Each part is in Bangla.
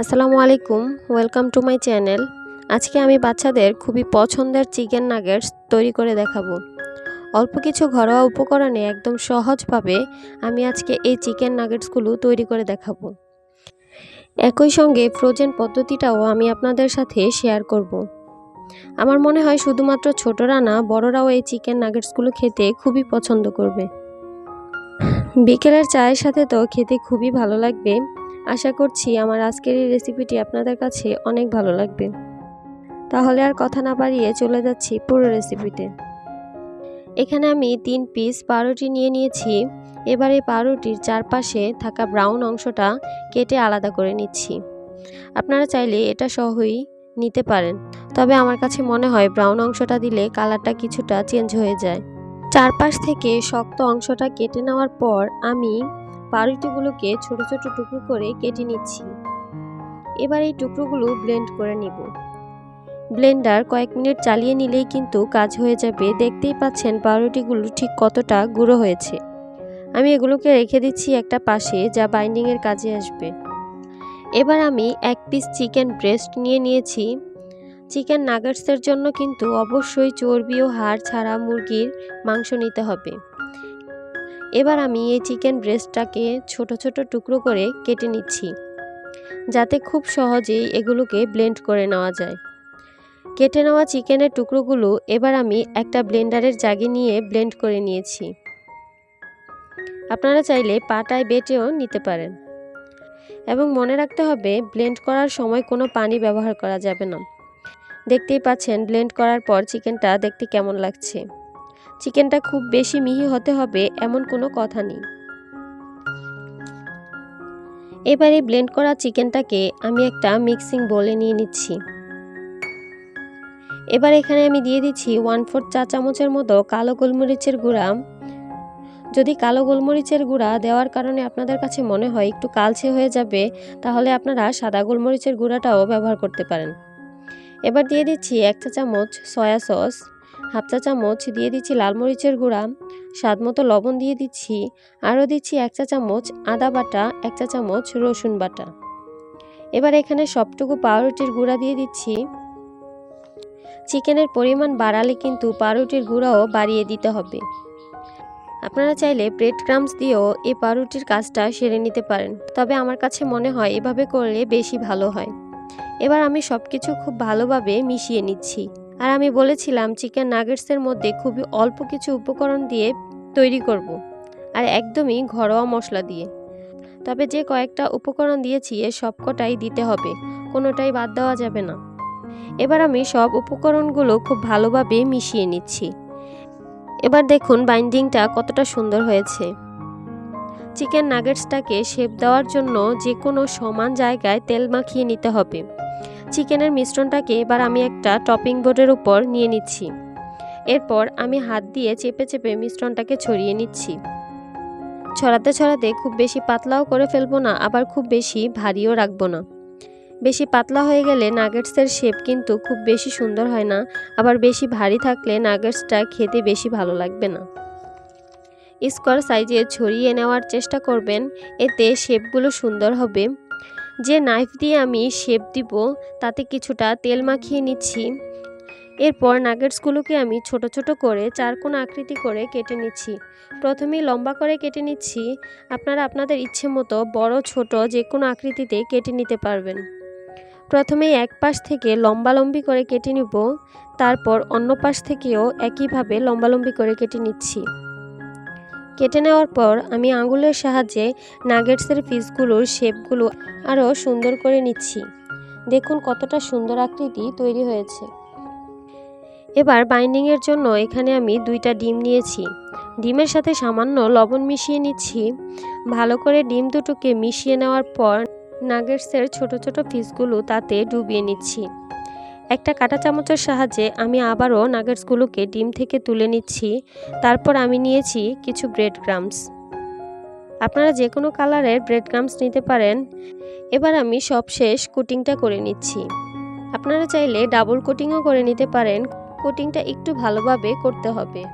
আসসালামু আলাইকুম ওয়েলকাম টু মাই চ্যানেল আজকে আমি বাচ্চাদের খুবই পছন্দের চিকেন নাগেটস তৈরি করে দেখাবো। অল্প কিছু ঘরোয়া উপকরণে একদম সহজভাবে আমি আজকে এই চিকেন নাগেটসগুলো তৈরি করে দেখাবো। একই সঙ্গে ফ্রোজেন পদ্ধতিটাও আমি আপনাদের সাথে শেয়ার করব। আমার মনে হয় শুধুমাত্র ছোটরা না, বড়রাও এই চিকেন নাগেটসগুলো খেতে খুবই পছন্দ করবে। বিকেলের চায়ের সাথে তো খেতে খুবই ভালো লাগবে। আশা করছি আমার আজকের এই রেসিপিটি আপনাদের কাছে অনেক ভালো লাগবে। তাহলে আর কথা না বাড়িয়ে চলে যাচ্ছি পুরো রেসিপিতে এখানে আমি তিন পিস পাউরুটি নিয়ে নিয়েছি। এবার পাউরুটির চারপাশে থাকা ব্রাউন অংশটা কেটে আলাদা করে নিচ্ছি। আপনারা চাইলে এটা সহই নিতে পারেন। তবে আমার কাছে মনে হয় ব্রাউন অংশটা দিলে কালারটা কিছুটা চেঞ্জ হয়ে যায়। চারপাশ থেকে শক্ত অংশটা কেটে নেওয়ার পর আমি পাউরুটিগুলোকে ছোট ছোট টুকরো করে কেটে নিচ্ছি। এবার এই টুকরোগুলো ব্লেন্ড করে নিব। ব্লেন্ডার কয়েক মিনিট চালিয়ে নিলেই কিন্তু কাজ হয়ে যাবে। দেখতেই পাচ্ছেন পাউরুটিগুলো ঠিক কতটা গুঁড়ো হয়েছে। আমি এগুলোকে রেখে দিচ্ছি একটা পাশে যা বাইন্ডিংয়ের কাজে আসবে। এবার আমি এক পিস চিকেন ব্রেস্ট নিয়ে নিয়েছি। চিকেন নাগেটসের জন্য কিন্তু অবশ্যই চর্বি ও হাড় ছাড়া মুরগির মাংস নিতে হবে। এবার আমি এই চিকেন ব্রেস্টটাকে ছোট ছোট টুকরো করে কেটে নিচ্ছি, যাতে খুব সহজেই এগুলোকে ব্লেন্ড করে নেওয়া যায়। কেটে নেওয়া চিকেনের টুকরোগুলো এবার আমি একটা ব্লেন্ডারের জাগে নিয়ে ব্লেন্ড করে নিয়েছি। আপনারা চাইলে পাটায় বেটেও নিতে পারেন। এবং মনে রাখতে হবে ব্লেন্ড করার সময় কোনো পানি ব্যবহার করা যাবে না। দেখতেই পাচ্ছেন ব্লেন্ড করার পর চিকেনটা দেখতে কেমন লাগছে। চিকেনটা খুব বেশি মিহি হতে হবে এমন কোনো কথা নেই। এবারে ব্লেন্ড করা চিকেনটাকে আমি একটা মিক্সিং বলে নিয়ে নিচ্ছি। এবার এখানে আমি দিয়ে দিচ্ছি ওয়ান ফোর্থ চা চামচের মতো কালো গোলমরিচের গুঁড়া। যদি কালো গোলমরিচের গুঁড়া দেওয়ার কারণে আপনাদের কাছে মনে হয় একটু কালচে হয়ে যাবে, তাহলে আপনারা সাদা গোলমরিচের গুঁড়াটাও ব্যবহার করতে পারেন। এবার দিয়ে দিচ্ছি এক চা চামচ সয়া সস। হাফ চা চামচ দিয়ে দিচ্ছি লাল মরিচের গুঁড়া, স্বাদ মতো লবণ দিয়ে দিচ্ছি, আরও দিচ্ছি এক চা চামচ আদা বাটা, এক চা চামচ রসুন বাটা। এবার এখানে সবটুকু পাউরুটির গুঁড়া দিয়ে দিচ্ছি। চিকেনের পরিমাণ বাড়ালে কিন্তু পাউরুটির গুঁড়াও বাড়িয়ে দিতে হবে। আপনারা চাইলে ব্রেড ক্রামস দিয়েও এই পাউরুটির কাজটা সেরে নিতে পারেন, তবে আমার কাছে মনে হয় এভাবে করলে বেশি ভালো হয়। এবার আমি সব কিছু খুব ভালোভাবে মিশিয়ে নিচ্ছি। আর আমি বলেছিলাম চিকেন নাগেটসের মধ্যে খুবই অল্প কিছু উপকরণ দিয়ে তৈরি করব। আর একদমই ঘরোয়া মশলা দিয়ে। তবে যে কয়েকটা উপকরণ দিয়েছি, এ সবকটাই দিতে হবে, কোনোটাই বাদ দেওয়া যাবে না। এবার আমি সব উপকরণগুলো খুব ভালোভাবে মিশিয়ে নিচ্ছি। এবার দেখুন বাইন্ডিংটা কতটা সুন্দর হয়েছে। চিকেন নাগেটসটাকে শেপ দেওয়ার জন্য যে কোনো সমান জায়গায় তেল মাখিয়ে নিতে হবে। চিকেনের মিশ্রণটাকে এবার আমি একটা টপিং বোর্ডের উপর নিয়ে নিচ্ছি। এরপর আমি হাত দিয়ে চেপে চেপে মিশ্রণটাকে ছড়িয়ে নিচ্ছি। ছড়াতে ছড়াতে খুব বেশি পাতলাও করে ফেলব না, আবার খুব বেশি ভারীও রাখব না। বেশি পাতলা হয়ে গেলে নাগেটসের শেপ কিন্তু খুব বেশি সুন্দর হয় না, আবার বেশি ভারী থাকলে নাগেটসটা খেতে বেশি ভালো লাগবে না। স্কোয়ার সাইজে ছড়িয়ে নেওয়ার চেষ্টা করবেন, এতে শেপগুলো সুন্দর হবে। যে নাইফ দিয়ে আমি শেপ দিব, তাতে কিছুটা তেল মাখিয়ে নিচ্ছি। এরপর নাগেটসগুলোকে আমি ছোট ছোট করে চারকোণ আকৃতি করে কেটে নিচ্ছি। প্রথমেই লম্বা করে কেটে নিচ্ছি। আপনারা আপনাদের ইচ্ছে মতো বড়, ছোট যে কোনো আকৃতিতে কেটে নিতে পারবেন। প্রথমে এক পাশ থেকে লম্বালম্বি করে কেটে নিব। তারপর অন্য পাশ থেকেও একইভাবে লম্বালম্বি করে কেটে নিচ্ছি। কেটে নেওয়ার পর আমি আঙুলের সাহায্যে নাগেটসের পিসগুলোর শেপগুলো আরও সুন্দর করে নিচ্ছি। দেখুন কতটা সুন্দর আকৃতি তৈরি হয়েছে। এবার বাইন্ডিংয়ের জন্য এখানে আমি দুইটা ডিম নিয়েছি। ডিমের সাথে সামান্য লবণ মিশিয়ে নিচ্ছি। ভালো করে ডিম দুটোকে মিশিয়ে নেওয়ার পর নাগেটসের ছোট ছোট পিসগুলো তাতে ডুবিয়ে নিচ্ছি। একটা কাঁটা চামচের সাহায্যে আমি আবারও নাগেটসগুলোকে ডিম থেকে তুলে নিচ্ছি। তারপর আমি নিয়েছি কিছু ব্রেড ক্রামস আপনারা যে কোনো কালারের ব্রেড ক্রামস নিতে পারেন। এবার আমি সব শেষ কোটিংটা করে নিচ্ছি। আপনারা চাইলে ডাবল কোটিংও করে নিতে পারেন। কোটিংটা একটু ভালোভাবে করতে হবে।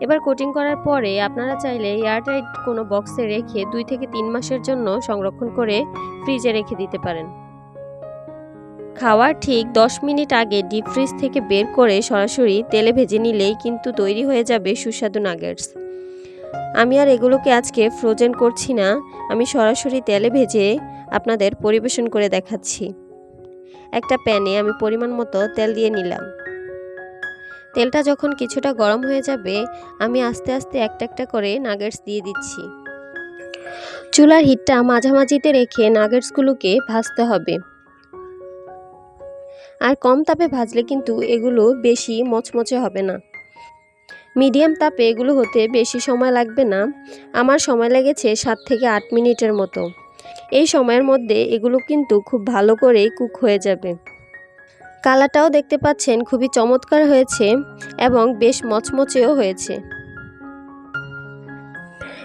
এবার কোটিং করার পরে আপনারা চাইলে এয়ারটাইট কোনো বক্সে রেখে দুই থেকে তিন মাসের জন্য সংরক্ষণ করে ফ্রিজে রেখে দিতে পারেন। খাওয়ার ঠিক 10 মিনিট আগে ডিপ ফ্রিজ থেকে বের করে সরাসরি তেলে ভেজে নিলেই কিন্তু তৈরি হয়ে যাবে সুস্বাদু নাগেটস আমি আর এগুলোকে আজকে ফ্রোজেন করছি না, আমি সরাসরি তেলে ভেজে আপনাদের পরিবেশন করে দেখাচ্ছি। একটা প্যানে আমি পরিমাণ মতো তেল দিয়ে নিলাম। তেলটা যখন কিছুটা গরম হয়ে যাবে, আমি আস্তে আস্তে একটা একটা করে নাগেটস দিয়ে দিচ্ছি। চুলার হিটটা মাঝামাঝিতে রেখে নাগেটসগুলোকে ভাজতে হবে। আর কম তাপে ভাজলে কিন্তু এগুলো বেশি মচমচে হবে না। মিডিয়াম তাপে এগুলো হতে বেশি সময় লাগবে না। আমার সময় লেগেছে সাত থেকে আট মিনিটের মতো। এই সময়ের মধ্যে এগুলো কিন্তু খুব ভালো করে কুক হয়ে যাবে। কালারটাও দেখতে পাচ্ছেন খুবই চমৎকার হয়েছে এবং বেশ মচমচেও হয়েছে।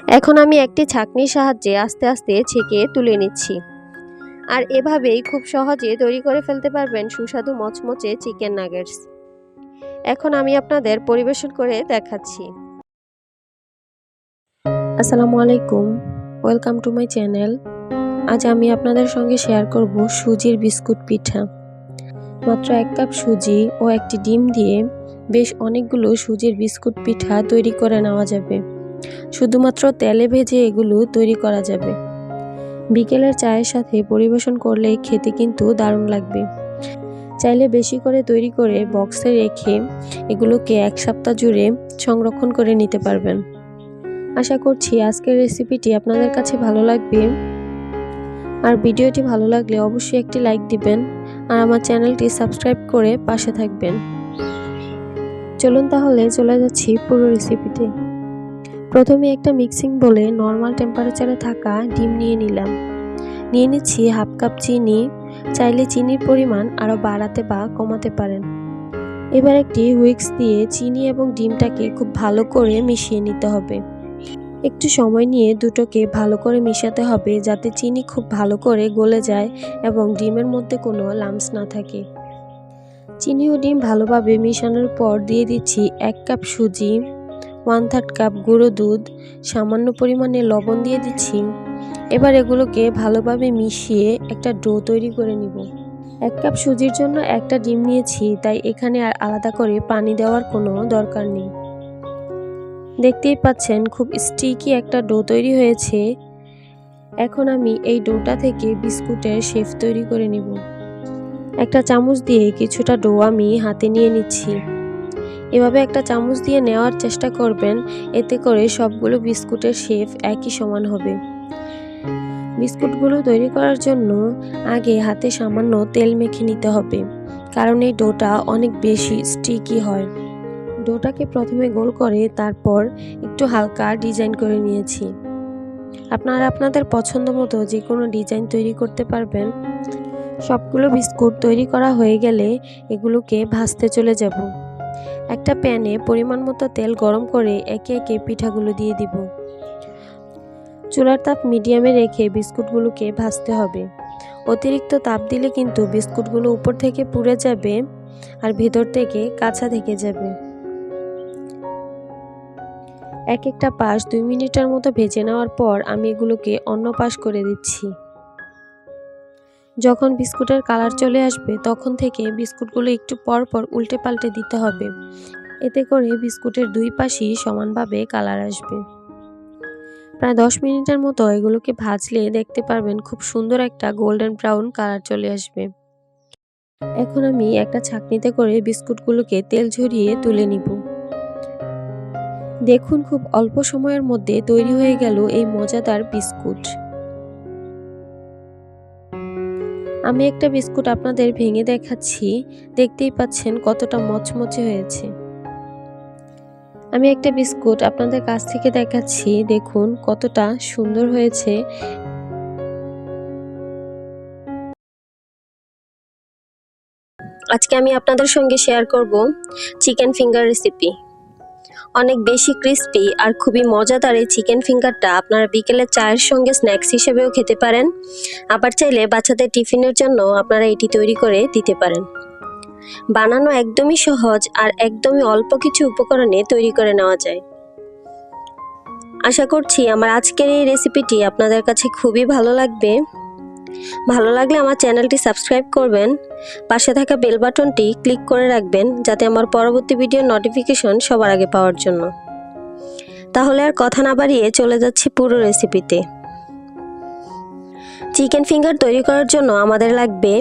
এখন আমি একটি ছাঁকনির সাহায্যে আস্তে আস্তে ছেঁকে তুলে নিচ্ছি। আর এভাবেই খুব সহজে তৈরি করে ফেলতে পারবেন সুস্বাদু মচমচে চিকেন নাগেটস। এখন আমি আপনাদের পরিবেশন করে দেখাচ্ছি। আসসালামু আলাইকুম, ওয়েলকাম টু মাই চ্যানেল। আজ আমি আপনাদের সঙ্গে শেয়ার করব সুজির বিস্কুট পিঠা। মাত্র এক কাপ সুজি ও একটি ডিম দিয়ে বেশ অনেকগুলো সুজির বিস্কুট পিঠা তৈরি করে নেওয়া যাবে। শুধুমাত্র তেলে ভেজে এগুলো তৈরি করা যাবে। বিকেলের চায়ের সাথে পরিবেশন করলে খেতে কিন্তু দারুণ লাগবে। চাইলে বেশি করে তৈরি করে বক্সে রেখে এগুলোকে এক সপ্তাহ জুড়ে সংরক্ষণ করে নিতে পারবেন। আশা করছি আজকের রেসিপিটি আপনাদের কাছে ভালো লাগবে। আর ভিডিওটি ভালো লাগলে অবশ্যই একটি লাইক দিবেন আর আমার চ্যানেলটি সাবস্ক্রাইব করে পাশে থাকবেন। চলুন তাহলে চলে যাচ্ছি পুরো রেসিপিতে প্রথমে একটা মিক্সিং বলে নর্মাল টেম্পারেচারে থাকা ডিম নিয়ে নিলাম। নিয়ে নিচ্ছি হাফ কাপ চিনি, চাইলে চিনির পরিমাণ আরও বাড়াতে বা কমাতে পারেন। এবার একটি হুইক্স দিয়ে চিনি এবং ডিমটাকে খুব ভালো করে মিশিয়ে নিতে হবে। একটু সময় নিয়ে দুটোকে ভালো করে মিশাতে হবে যাতে চিনি খুব ভালো করে গলে যায় এবং ডিমের মধ্যে কোনো লামস না থাকে। চিনি ও ডিম ভালোভাবে মিশানোর পর দিয়ে দিচ্ছি এক কাপ সুজি। ওয়ান থার্ড কাপ গুঁড়ো দুধ, সামান্য পরিমাণে লবণ দিয়ে দিচ্ছি। এবার এগুলোকে ভালোভাবে মিশিয়ে একটা ডো তৈরি করে নিব। এক কাপ সুজির জন্য একটা ডিম নিয়েছি, তাই এখানে আর আলাদা করে পানি দেওয়ার কোনো দরকার নেই। দেখতেই পাচ্ছেন খুব স্টিকি একটা ডো তৈরি হয়েছে। এখন আমি এই ডোটা থেকে বিস্কুটের শেফ তৈরি করে নিব। একটা চামচ দিয়ে কিছুটা ডো আমি হাতে নিয়ে নিচ্ছি। এভাবে একটা চামচ দিয়ে নেওয়ার চেষ্টা করবেন, এতে করে সবগুলো বিস্কুটের শেফ একই সমান হবে। বিস্কুটগুলো তৈরি করার জন্য আগে হাতে সামান্য তেল মেখে নিতে হবে, কারণ এই ডোটা অনেক বেশি স্টিকি হয়। ডোটাকে প্রথমে গোল করে তারপর একটু হালকা ডিজাইন করে নিয়েছি। আপনারা আপনাদের পছন্দ মতো যে কোনো ডিজাইন তৈরি করতে পারবেন। সবগুলো বিস্কুট তৈরি করা হয়ে গেলে এগুলোকে ভাজতে চলে যাব। একটা প্যানে পরিমাণ মতো তেল গরম করে একে একে পিঠাগুলো দিয়ে দিব। চুলার তাপ মিডিয়ামে রেখে বিস্কুটগুলোকে ভাজতে হবে। অতিরিক্ত তাপ দিলে কিন্তু বিস্কুটগুলো উপর থেকে পুড়ে যাবে আর ভিতর থেকে কাঁচা থেকে যাবে। এক একটা পাশ দুই মিনিটের মতো ভেজে নেওয়ার পর আমি এগুলোকে অন্য পাশ করে দিচ্ছি। যখন বিস্কুটের কালার চলে আসবে, তখন থেকে বিস্কুটগুলো একটু পর পর উল্টে পাল্টে দিতে হবে। এতে করে বিস্কুটের দুই পাশেই সমানভাবে কালার আসবে। প্রায় দশ মিনিটের মতো এগুলোকে ভাজলে দেখতে পারবেন খুব সুন্দর একটা গোল্ডেন ব্রাউন কালার চলে আসবে। এখন আমি একটা ছাকনিতে করে বিস্কুটগুলোকে তেল ঝরিয়ে তুলে নিব। দেখুন খুব অল্প সময়ের মধ্যে তৈরি হয়ে গেল এই মজাদার বিস্কুট। আমি একটা বিস্কুট আপনাদের ভেঙে দেখাচ্ছি। দেখতেই পাচ্ছেন কতটা মচমচে হয়েছে। আমি একটা বিস্কুট আপনাদের কাছ থেকে দেখাচ্ছি। দেখুন কতটা সুন্দর হয়েছে। আজকে আমি আপনাদের সঙ্গে শেয়ার করব চিকেন ফিঙ্গার রেসিপি অনেক বেশি ক্রিস্পি আর খুবই মজাদার এই চিকেন ফিঙ্গারটা আপনারা বিকেলে চায়ের সঙ্গে স্ন্যাক্স হিসেবেও খেতে পারেন। আবার চাইলে বাচ্চাদের টিফিনের জন্য আপনারা এটি তৈরি করে দিতে পারেন। বানানো একদমই সহজ আর একদমই অল্প কিছু উপকরণে তৈরি করে নেওয়া যায়। আশা করছি আমার আজকের এই রেসিপিটি আপনাদের কাছে খুবই ভালো লাগবে। ভালো লাগলে আমার চ্যানেলটি সাবস্ক্রাইব করবেন। পাশে থাকা বেল বাটনটি ক্লিক করে রাখবেন যাতে আমার পরবর্তী ভিডিওর নোটিফিকেশন সবার আগে পাওয়ার জন্য। তাহলে আর কথা না বাড়িয়ে চলে যাচ্ছি পুরো রেসিপিতে। চিকেন ফিঙ্গার তৈরি করার জন্য আমাদের লাগবে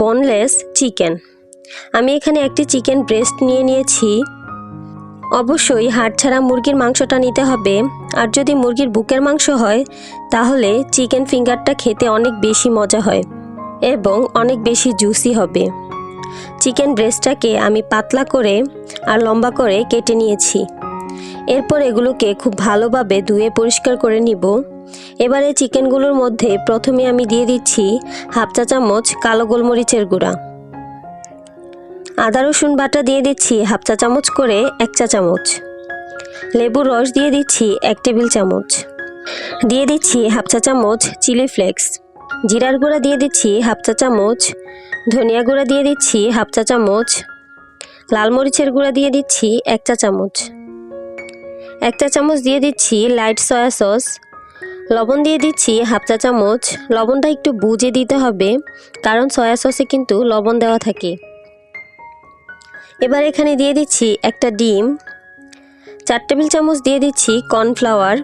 বোনলেস চিকেন আমি এখানে একটি চিকেন ব্রেস্ট নিয়ে নিয়েছি। অবশ্যই হাড় ছাড়া মুরগির মাংসটা নিতে হবে। আর যদি মুরগির বুকের মাংস হয়, তাহলে চিকেন ফিঙ্গারটা খেতে অনেক বেশি মজা হয় এবং অনেক বেশি জুসি হবে। চিকেন ব্রেস্টটাকে আমি পাতলা করে আর লম্বা করে কেটে নিয়েছি। এরপর এগুলোকে খুব ভালোভাবে ধুয়ে পরিষ্কার করে নিব। এবারে চিকেনগুলোর মধ্যে প্রথমে আমি দিয়ে দিচ্ছি হাফ চা চামচ কালো গোলমরিচের গুঁড়া। আদা, রসুন বাটা দিয়ে দিচ্ছি হাফ চা চামচ করে এক চা চামচ। লেবুর রস দিয়ে দিচ্ছি এক টেবিল চামচ। দিয়ে দিচ্ছি হাফ চা চামচ চিলি ফ্লেক্স। জিরার গুঁড়া দিয়ে দিচ্ছি হাফ চা চামচ। ধনিয়া গুঁড়া দিয়ে দিচ্ছি হাফ চা চামচ। লাল মরিচের গুঁড়া দিয়ে দিচ্ছি এক চা চামচ। এক চা চামচ দিয়ে দিচ্ছি লাইট সয়া সস। লবণ দিয়ে দিচ্ছি হাফ চা চামচ। লবণটা একটু বুঝে দিতে হবে, কারণ সয়া সসে কিন্তু লবণ দেওয়া থাকে। এবার এখানে দিয়ে দিচ্ছি একটা ডিম, চার টেবিল চামচ দিয়ে দিচ্ছি কর্নফ্লাওয়ার।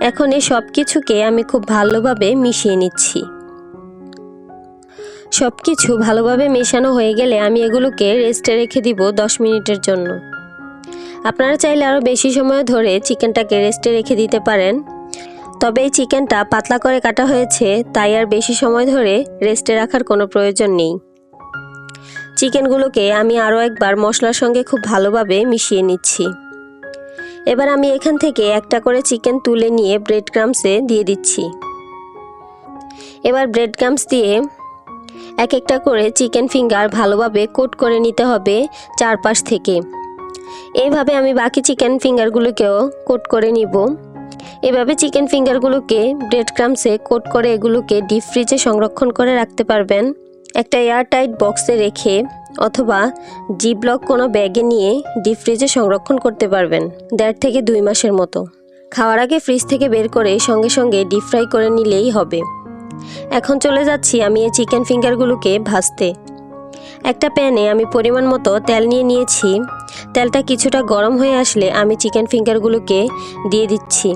এখন এই সব কিছুকে আমি খুব ভালোভাবে মিশিয়ে নিচ্ছি। সব কিছু ভালোভাবে মেশানো হয়ে গেলে আমি এগুলোকে রেস্টে রেখে দিব দশ মিনিটের জন্য। আপনারা চাইলে আরও বেশি সময় ধরে চিকেনটাকে রেস্টে রেখে দিতে পারেন। তবে এই চিকেনটা পাতলা করে কাটা হয়েছে, তাই আর বেশি সময় ধরে রেস্টে রাখার কোনো প্রয়োজন নেই। চিকেনগুলোকে আমি আরও একবার মশলার সঙ্গে খুব ভালোভাবে মিশিয়ে নিচ্ছি। এবার আমি এখান থেকে একটা করে চিকেন তুলে নিয়ে ব্রেড ক্রামসে দিয়ে দিচ্ছি। এবার ব্রেড ক্রামস দিয়ে এক একটা করে চিকেন ফিঙ্গার ভালোভাবে কোট করে নিতে হবে চারপাশ থেকে। এইভাবে আমি বাকি চিকেন ফিঙ্গারগুলোকেও কোট করে নিব। এভাবে চিকেন ফিঙ্গারগুলোকে ব্রেড ক্রামসে কোট করে এগুলোকে ডিপ ফ্রিজে সংরক্ষণ করে রাখতে পারবেন। একটা এয়ারটাইট বক্সে রেখে অথবা জিব্লক কোনো ব্যাগে নিয়ে ডিপ ফ্রিজে সংরক্ষণ করতে পারবেন, দেড় থেকে দুই মাসের মতো। খাওয়ার আগে ফ্রিজ থেকে বের করে সঙ্গে সঙ্গে ডিপ ফ্রাই করে নিলেই হবে। এখন চলে যাচ্ছি আমি এই চিকেন ফিঙ্গারগুলোকে ভাজতে। একটা প্যানে আমি পরিমাণ মতো তেল নিয়ে নিয়েছি। তেলটা কিছুটা গরম হয়ে আসলে আমি চিকেন ফিঙ্গারগুলোকে দিয়ে দিচ্ছি।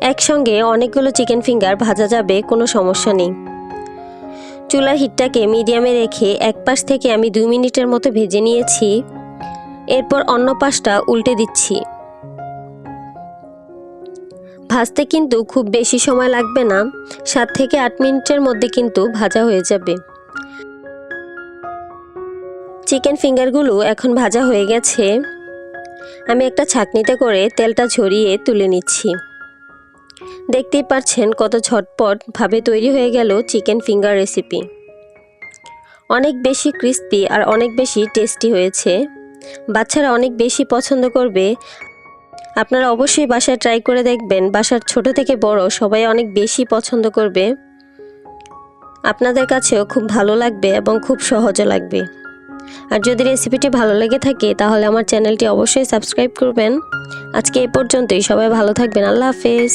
একসঙ্গে অনেকগুলো চিকেন ফিঙ্গার ভাজা যাবে, কোনো সমস্যা নেই। চুলার হিটটাকে মিডিয়ামে রেখে এক পাশ থেকে আমি দুই মিনিটের মতো ভেজে নিয়েছি। এরপর অন্য পাশটা উল্টে দিচ্ছি। ভাজতে কিন্তু খুব বেশি সময় লাগবে না। সাত থেকে আট মিনিটের মধ্যে কিন্তু ভাজা হয়ে যাবে। চিকেন ফিঙ্গারগুলো এখন ভাজা হয়ে গেছে। আমি একটা ছাকনিতে করে তেলটা ঝরিয়ে তুলে নিচ্ছি। দেখতেই পারছেন কত ঝটপট ভাবে তৈরি হয়ে গেল চিকেন ফিঙ্গার রেসিপি। অনেক বেশি ক্রিস্পি আর অনেক বেশি টেস্টি হয়েছে। বাচ্চারা অনেক বেশি পছন্দ করবে। আপনারা অবশ্যই বাসায় ট্রাই করে দেখবেন। বাসার ছোট থেকে বড় সবাই অনেক বেশি পছন্দ করবে। আপনাদের কাছেও খুব ভালো লাগবে এবং খুব সহজও লাগবে। আর যদি রেসিপিটি ভালো লেগে থাকে, তাহলে আমার চ্যানেলটি অবশ্যই সাবস্ক্রাইব করবেন। আজকে এ পর্যন্তই। সবাই ভালো থাকবেন। আল্লাহ হাফেজ।